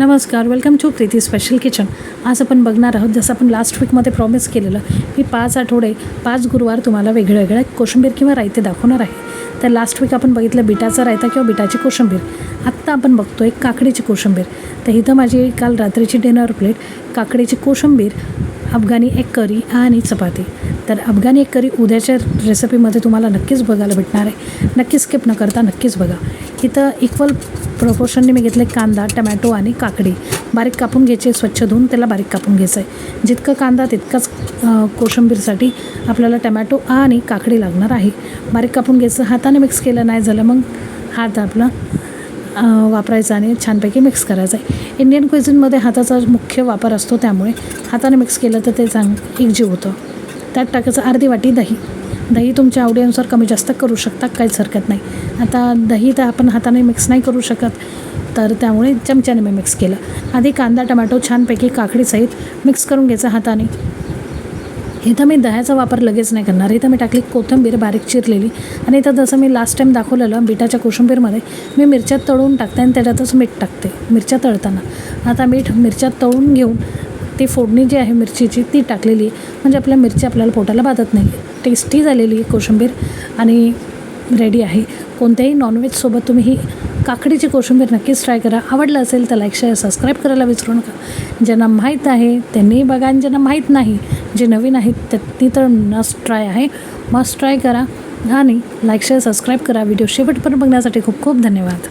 नमस्कार welcome to Preeti special kitchen आज आपण बघणार आहोत जसं आपण लास्ट वीकमध्ये प्रॉमिस केलेलं की पाच आठवडे पाच गुरुवार तुम्हाला वेगळ्या वेगळ्या कोशिंबीर किंवा रायते दाखवणार आहे. तर लास्ट वीक आपण बघितलं बिटाचा रायता किंवा बिटाची कोशिंबीर. आत्ता आपण बघतो एक काकडीची कोशिंबीर. तर इथं माझी काल रात्रीची डिनर प्लेट काकडीची कोशिंबीर अफगाणी एक करी आणि चपाती. तर अफगाणी एक करी उद्याच्या रेसिपीमध्ये तुम्हाला नक्कीच बघायला भेटणार आहे. नक्की स्किप न करता नक्कीच बघा. इथं इक्वल प्रपोर्शनने मी घेतले कांदा टमॅटो आणि काकडी. बारीक कापून घ्यायचे स्वच्छ धुवून त्याला बारीक कापून घ्यायचं आहे जितकं कांदा तितकाच कोशंबीरसाठी कोशिंबीरसाठी आपल्याला टमॅटो आणि काकडी लागणार आहे. बारीक कापून घ्यायचं. हाताने मिक्स केलं नाही झालं मग हात आपला वापरायचा आणि छानपैकी मिक्स करायचा आहे. इंडियन क्विझिनमध्ये हाताचा मुख्य वापर असतो त्यामुळे हाताने मिक्स केलं तर ते चांग एकजीव होतं. त्यात टाकायचं अर्धी वाटी दही. दही तुमच्या आवडीनुसार कमी जास्त करू शकता काहीच हरकत नाही. आता दही तर आपण हाताने मिक्स नाही करू शकत तर त्यामुळे चमच्याने मी मिक्स केलं. आधी कांदा टमॅटो छानपैकी काकडीसहित मिक्स करून घ्यायचं हाताने. इथं मी दह्याचा वापर लगेच नाही करणार. इथं मी टाकली कोथिंबीर बारीक चिरलेली. आणि इथं जसं मी लास्ट टाईम दाखवलेलं बिटाच्या कोशिंबीरमध्ये मी मिरच्या तळून टाकते आणि त्याच्यातच मीठ टाकते मिरच्या तळताना. आता मीठ मिरच्या तळून घेऊन ती फोडणी जी आहे मिरचीची ती टाकलेली. आहे म्हणजे आपल्या मिरची आपल्याला पोटाला बाधत नाही. टेस्टी झालेली आहे कोशिंबीर आणि रेडी आहे. कोणत्याही नॉनव्हेजसोबत तुम्ही ही काकडीची कोशिंबीर नक्कीच ट्राय करा. आवडलं असेल तर लाईक शेअर सबस्क्राईब करायला विसरू नका. ज्यांना माहीत आहे त्यांनी बघा आणि ज्यांना माहीत नाही जे नवीन आहेत त्यांनी ती तर मस्ट ट्राय आहे. मस्ट ट्राय करा आणि लाईक शेअर सबस्क्राईब करा. व्हिडिओ शेवटपर्यंत बघण्यासाठी खूप खूप धन्यवाद.